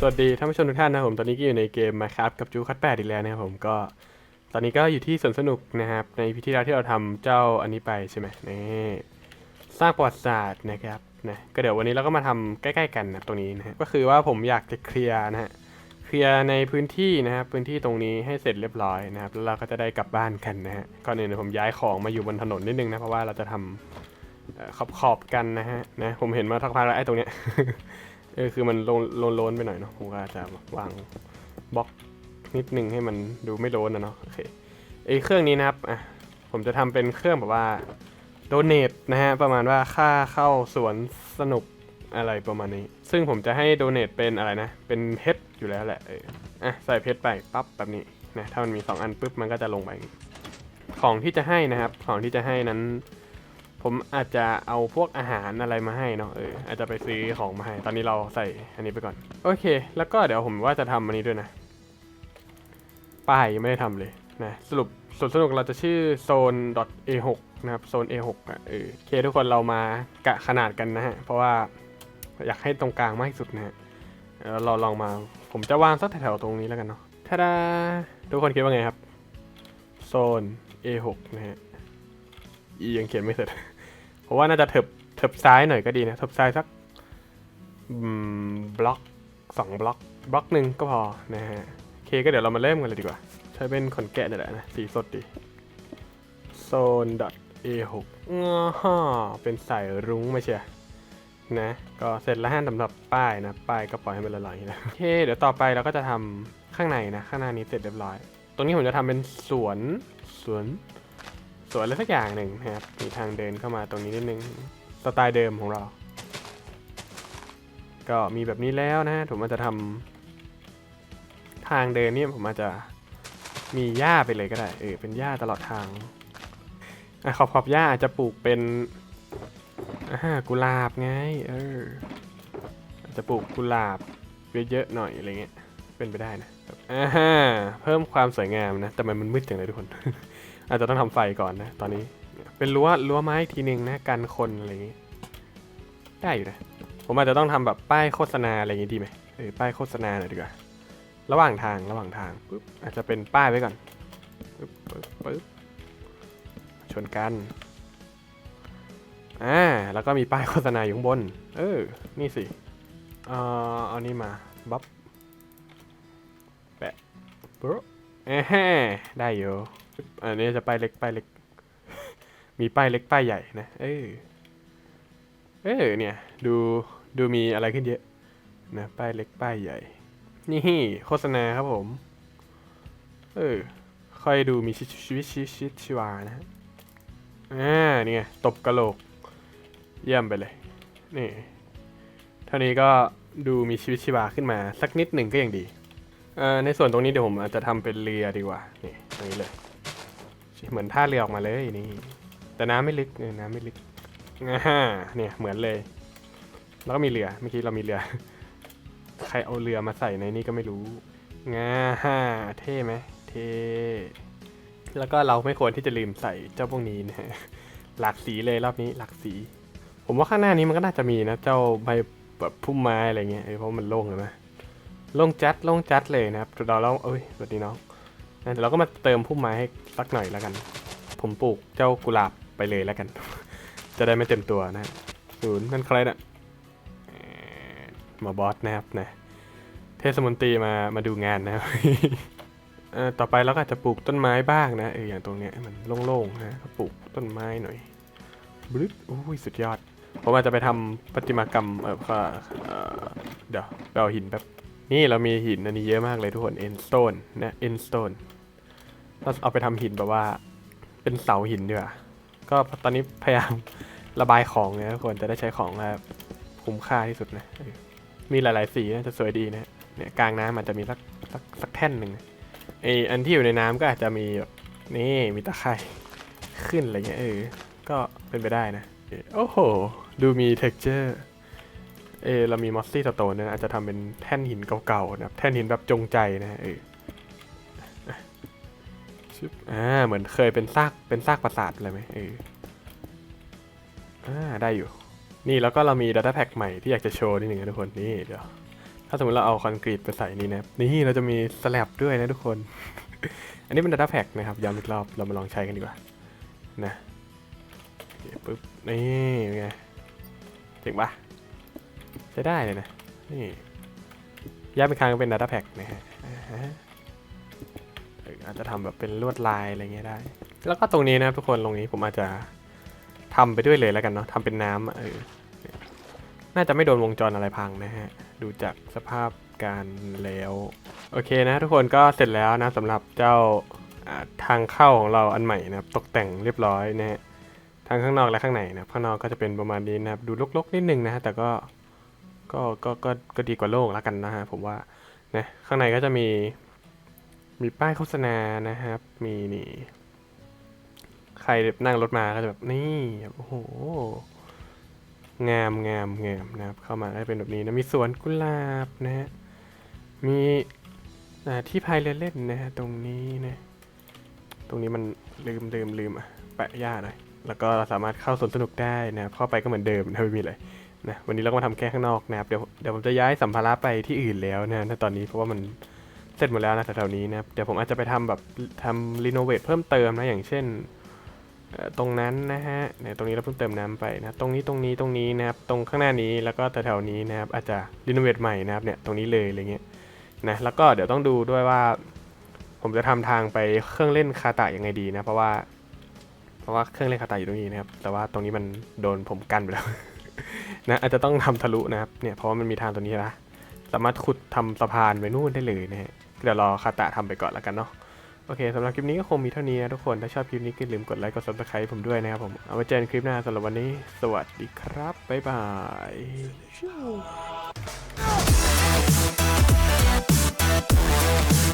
สวัสดีท่านผู้ชมทุกท่านนะครับผมตอนนี้ก็อยู่ในเกม Minecraft กับจูคัตแปดอีกแล้วนะครับผมก็ตอนนี้ก็อยู่ที่สวนสนุกนะครับ ในพิธีแรกที่เราทำเจ้าอันนี้ไปใช่ไหมนี่สร้างประวัติศาสตร์นะครับนะก็เดี๋ยววันนี้เราก็มาทำใกล้ ๆ กันนะตรงนี้นะก็คือว่าผมอยากจะเคลียร์นะฮะเคลียร์ในพื้นที่นะครับพื้นที่ตรงนี้ให้เสร็จเรียบร้อยนะครับแล้วเราก็จะได้กลับบ้านกันนะฮะก่อนอื่นเดี๋ยผมย้ายของมาอยู่บนถนนนิดนึงนะเพราะว่าเราจะทำขอบขอบกันนะฮะนะผมเห็นมาทักพักแล้วไอ้ตรงเนี้ย เออคือมันโลนโลนไปหน่อยเนาะผมก็จะวางบล็อกนิดนึงให้มันดูไม่โลนนะเนาะโอเคไอเครื่องนี้นะครับอะผมจะทำเป็นเครื่องแบบว่าโดเนทนะฮะประมาณว่าค่าเข้าสวนสนุกอะไรประมาณนี้ ซึ่งผมจะให้โดเนทเป็นอะไรนะ เป็นเพชรอยู่แล้วแหละเอออะใส่เพชรไปปั๊บแบบนี้นะถ้ามันมี 2 อันปุ๊บมันก็จะลงไป ของที่จะให้นะครับ ของที่จะให้นั้น ผมอาจจะเอาพวกอาหารอะไรมาให้เนาะเอออาจจะไปซื้อของมาให้ ตอนนี้เราใส่อันนี้ไปก่อน โอเค แล้วก็เดี๋ยวผมว่าจะทำอันนี้ด้วยนะ ป้ายยังไม่ได้ทำเลยนะสรุปสวนสนุกเราจะชื่อโซน .a6 นะครับโซน a6 อะเออโอเคทุกคนเรามากะขนาดกันนะฮะ เพราะว่าอยากให้ตรงกลางมากที่สุดนะฮะเราลองมาผมจะวางสักแถวๆตรงนี้แล้วกันเนาะท่าดาทุกคนคิดว่าไงครับ โซน a6 นะฮะอียังเขียนไม่เสร็จ เพราะว่าน่าจะเถิบเถิบซ้ายหน่อยก็ดีนะเถิบซ้ายสักบล็อกสองบล็อกบล็อกหนึ่งก็พอนะฮะโอเคก็เดี๋ยวเรามาเริ่มกันเลยดีกว่า ใช้เป็นขนแกะนี่แหละนะสีสดดีโซน .a6 ง้อฮ่อเป็นสายรุ้งไม่ใช่นะ ก็เสร็จแล้วฮะสำหรับป้ายนะ ป้ายก็ปล่อยให้มันละลายนะโอเค เดี๋ยวต่อไปเราก็จะทำข้างในนะ ข้างหน้านี้เสร็จเรียบร้อย ตรงนี้ผมจะทำเป็นสวนสวน วนอะไรสักอย่างหนึ่งนะครับ มีทางเดินเข้ามาตรงนี้นิดนึง สไตล์เดิมของเรา ก็มีแบบนี้แล้วนะฮะ ผมอาจจะทำทางเดินเนี่ยผมอาจจะมีหญ้าไปเลยก็ได้ เออ เป็นหญ้าตลอดทางอขอบขอบหญ้าอาจจะปลูกเป็นอ่ากุหลาบไง เออ อาจจะปลูกกุหลาบเยอะๆหน่อยอะไรเงี้ย เป็นไปได้นะอ่าฮะเพิ่มความสวยงามนะ แต่มันมืดจังเลยทุกคน อาจจะต้องทำไฟก่อนนะ ตอนนี้ เป็นรั้วรั้วไม้ทีหนึ่งนะกันคนอะไรอย่างงี้ ได้อยู่นะ ผมอาจจะต้องทำแบบป้ายโฆษณาอะไรอย่างงี้ดีไหมเออป้ายโฆษณาหน่อยดีกว่า ระหว่างทางระหว่างทางปุ๊บอาจจะเป็นป้ายไว้ก่อนปึ๊บปึ๊บปึ๊บชนกันอ่าแล้วก็มีป้ายโฆษณาอยู่ข้างบน เออ นี่สิเอ่อเอานี่มาบับแปะปุ๊บเอ้ได้อยู่ อันนี้จะป้ายเล็กป้ายเล็ก มีป้ายเล็กป้ายใหญ่นะ เออเออเนี่ย ดูดูมีอะไรขึ้นเยอะนะป้ายเล็กป้ายใหญ่ นี่โฆษณาครับผม เออค่อยดูมีชีวิตชีวิตชีวานะฮะอ่านี่ไงตบกระโหลก เยี่ยมไปเลย นี่ เท่านี้ก็ดูมีชีวิตชีวาขึ้นมา สักนิดหนึ่งก็ยังดีเออในส่วนตรงนี้เดี๋ยวผมอาจจะทำเป็นเรือดีกว่า นี่ตรงนี้เลย เหมือนท่าเรือออกมาเลยนี่ แต่น้ำไม่ลึกเออน้ำไม่ลึกอ่าเนี่ยเหมือนเลย แล้วก็มีเรือเมื่อกี้เรามีเรือ ใครเอาเรือมาใส่ในนี่ก็ไม่รู้งาฮ่าเท่ไหมเท่แล้วก็เราไม่ควรที่จะลืมใส่เจ้าพวกนี้นะฮะหลากสีเลยรอบนี้หลากสี ผมว่าข้างหน้านี้มันก็น่าจะมีนะ เจ้าใบแบบพุ่มไม้อะไรเงี้ยเออเพราะมันโล่งเลยไหมโล่งจัดโล่งจัดเลยนะครับเราเราเอ้ยสวัสดีน้อง เดี๋ยวเราก็มาเติมพุ่มไม้ให้สักหน่อยแล้วกัน ผมปลูกเจ้ากุหลาบไปเลยแล้วกัน จะได้ไม่เต็มตัวนะศูนย์นั่นใครนะ่ะเอ่อหมาบอสนะครับนะเทศมนตรีมามาดูงานนะครับต่อไปเราก็อาจจะปลูกต้นไม้บ้างนะเอออย่างตรงเนี้ยมันโล่งๆนะก็ปลูกต้นไม้หน่อยบลึ๊ดอุ้ยสุดยอดผมอาจจะไปทำประติมากรรมเออก็เอ่อเดี๋ยวเอาหินแป๊บนี่เรามีหินอันนี้เยอะมากเลยทุกคน endstone นะ endstone เราเอาไปทำหินแบบว่า เป็นเสาหินดีกว่าก็ตอนนี้พยายามระบายของนะทุกคนจะได้ใช้ของแบบคุ้มค่าที่สุดนะมีหลายๆสีนะจะสวยดีนะเนี่ยกลางน้ำอาจจะมีสักสักสักแท่นหนึ่งไออันที่อยู่ในน้ำก็อาจจะมีแบบนี่มีตะไคร่ขึ้นอะไรเงี้ยเออก็เป็นไปได้นะโอ้โห ดูมี texture เออเรามีมอสซี่สโตนนะอาจจะทำเป็นแท่นหินเก่าๆนะแท่นหินแบบจงใจนะเออ ชึบอ่า เหมือนเคยเป็นซาก เป็นซากปราสาทอะไรไหมเออ อ่า ได้อยู่ นี่แล้วก็เรามี Data Pack ใหม่ที่อยากจะโชว์นิดหนึ่งนะทุกคน นี่เดี๋ยว ถ้าสมมติเราเอาคอนกรีตไปใส่นี่นะ นี่เราจะมีสแลบด้วยนะทุกคน อันนี้เป็น Data Pack นะครับย้ำอีกรอบ เรามาลองใช้กันดีกว่า นะปึ๊บ นี่เป็นไงเจ๋งปะใช้ได้เลยนะ นี่ย้ำอีกครั้งเป็น Data Pack นะฮะ อาจจะทำแบบเป็นลวดลายอะไรเงี้ยได้ แล้วก็ตรงนี้นะทุกคนตรงนี้ผมอาจจะทำไปด้วยเลยแล้วกันเนาะทำเป็นน้ำเออน่าจะไม่โดนวงจรอะไรพังนะฮะ ดูจากสภาพการแล้ว โอเคนะทุกคนก็เสร็จแล้วนะสำหรับเจ้าทางเข้าของเราอันใหม่นะครับตกแต่งเรียบร้อยนะฮะทั้งข้างนอกและข้างในนะข้างนอกก็จะเป็นประมาณนี้นะครับดูรกๆนิดนึงนะฮะแต่ก็ก็ก็ก็ก็ดีกว่าโล่งแล้วกันนะฮะผมว่านะข้างในก็จะมี มีป้ายโฆษณานะครับ มีนี่ ใครนั่งรถมาก็จะแบบนี่โอ้โห งามงามงามนะครับ เข้ามาได้เป็นแบบนี้นะ มีสวนกุหลาบนะฮะ มีที่พายเรือเล่นนะฮะตรงนี้นะ ตรงนี้มันลืมลืมลืมอะแปะหญ้าหน่อย แล้วก็เราสามารถเข้าสวนสนุกได้นะครับ เข้าไปก็เหมือนเดิมนะไม่มีอะไรนะวันนี้เราก็มาทำแค่ข้างนอกนะครับ เดี๋ยวเดี๋ยวผมจะย้ายสัมภาระไปที่อื่นแล้วนะตอนนี้เพราะว่ามัน เสร็จหมดแล้วนะแถวๆนี้นะครับเดี๋ยวผมอาจจะไปทำแบบทำรีโนเวทเพิ่มเติมนะอย่างเช่นตรงนั้นนะฮะเนี่ยตรงนี้เราเพิ่งเติมน้ำไปนะตรงนี้ตรงนี้ตรงนี้นะครับตรงข้างหน้านี้แล้วก็แถวๆนี้นะครับอาจจะรีโนเวทใหม่นะครับเนี่ยตรงนี้เลยอะไรเงี้ยนะแล้วก็เดี๋ยวต้องดูด้วยว่า ผมจะทำทางไปเครื่องเล่นคาตะยังไงดีนะเพราะว่า เพราะว่าเครื่องเล่นคาตะอยู่ตรงนี้นะครับแต่ว่าตรงนี้มันโดนผมกั้นไปแล้วนะอาจจะต้องทำทะลุนะครับเนี่ยเพราะว่ามันมีทางตัวนี้นะสามารถขุดทำสะพานไปนู่นได้เลยนะฮะ เดี๋ยวรอคาตะทำไปก่อนแล้วกันเนาะโอเคสำหรับคลิปนี้ก็คงมีเท่านี้นะทุกคนถ้าชอบคลิปนี้ก็ลืมกดไลค์กดซับสไคร b ์ผมด้วยนะครับผมเอาไว้เจอกันคลิปหน้าสำหรับวันนี้ สวัสดีครับบ๊ายบาย